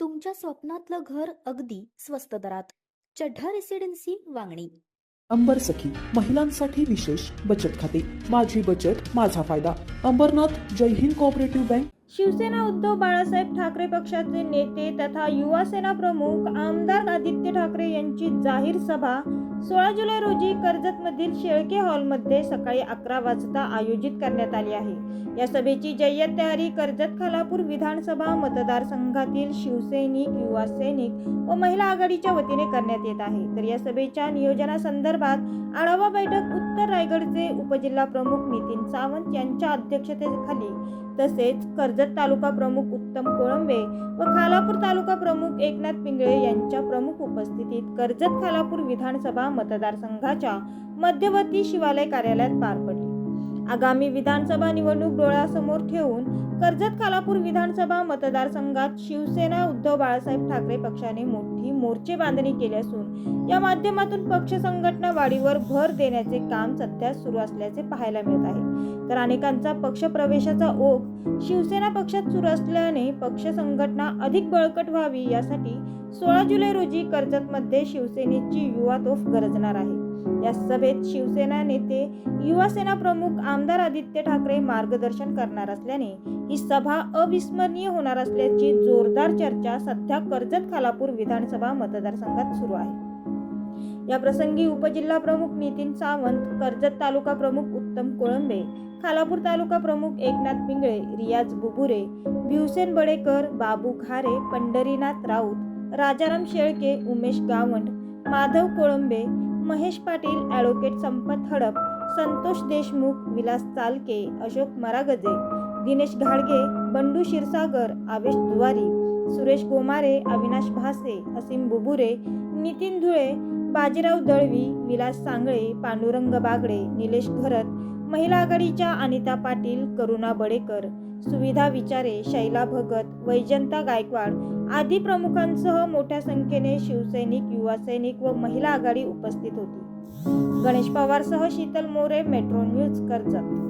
तुमच्या स्वप्नातलं घर अगदी स्वस्त दरात. चढ्ढा रेसिडेन्सी वांगणी. अंबर सखी महिलांसाठी विशेष बचत खाते. माझी बचत माझा फायदा. अंबरनाथ जय हिंद कोऑपरेटिव्ह बँक शिवसेना उद्धव बाळासाहेब ठाकरे पक्षाचे नेते तथा युवा सेना प्रमुख आमदार आदित्य ठाकरे यांची जाहीर सभा सोळा जुलै रोजी कर्जतमधील शेळके हॉलमध्ये सकाळी अकरा वाजता आयोजित करण्यात आली आहे. या सभेची जय्यत तयारी कर्जत खालापूर विधानसभा मतदारसंघातील शिवसैनिक युवा सैनिक व महिला आघाडीच्या वतीने करण्यात येत आहे. तर या सभेच्या नियोजनासंदर्भात आढावा बैठक उत्तर रायगडचे उपजिल्हा प्रमुख नितीन सावंत यांच्या अध्यक्षतेखाली तसेच कर्जत तालुका प्रमुख उत्तम कोळंबे व खालापूर तालुका प्रमुख एकनाथ पिंगळे यांच्या प्रमुख उपस्थितीत कर्जत खालापूर विधानसभा मतदारसंघाच्या मध्यवर्ती शिवालय कार्यालयात पार पडली. आगामी विधानसभा निवडणूक डोळ्यासमोर ठेवून कर्जत खालापूर विधानसभा मतदारसंघात शिवसेना उद्धव बाळासाहेब ठाकरे पक्षाने मोठी मोर्चे बांधणी केली असून या माध्यमातून पक्ष संघटना वाढीवर भर देण्याचे काम सध्या सुरू असल्याचे पाहायला मिळत आहे. तर अनेकांचा पक्ष प्रवेशाचा ओघ शिवसेना पक्षात सुरू असल्याने पक्ष संघटना अधिक बळकट व्हावी यासाठी सोळा जुलै रोजी कर्जतमध्ये शिवसेनेची युवा तोफ गरजणार आहे. या सभेत शिवसेना नेते युवासेना प्रमुख आमदार आदित्य ठाकरे मार्गदर्शन करणार असल्याने ही सभा अविस्मरणीय होणार असल्याची जोरदार चर्चा सध्या कर्जत खालापूर विधानसभा मतदारसंघात सुरू आहे. या प्रसंगी उपजिल्हा प्रमुख नितीन सावंत कर्जत तालुका प्रमुख उत्तम कोळंबे खालापूर तालुका प्रमुख एकनाथ पिंगळे रियाज बुबुरे भिवसेन बडेकर बाबू घारे पंढरीनाथ राऊत राजाराम शेळके उमेश गावंड माधव कोळंबे महेश पाटील ॲडव्होकेट संपत हडप संतोष देशमुख विलास चालके अशोक मरागजे दिनेश घाडगे बंडू क्षीरसागर आवेश दुवारी सुरेश गोमारे अविनाश भासे असीम बुबुरे नितीन धुळे बाजीराव दळवी विलास सांगळे पांडुरंग बागडे निलेश घरत महिला आघाडीच्या अनिता पाटील करुणा बडेकर सुविधा विचारे शैला भगत वैजंता गायकवाड आदी प्रमुखांसह मोठ्या संख्येने शिवसैनिक युवासैनिक व महिला आघाडी उपस्थित होती. गणेश पवारसह शीतल मोरे मेट्रो न्यूज कर्जत.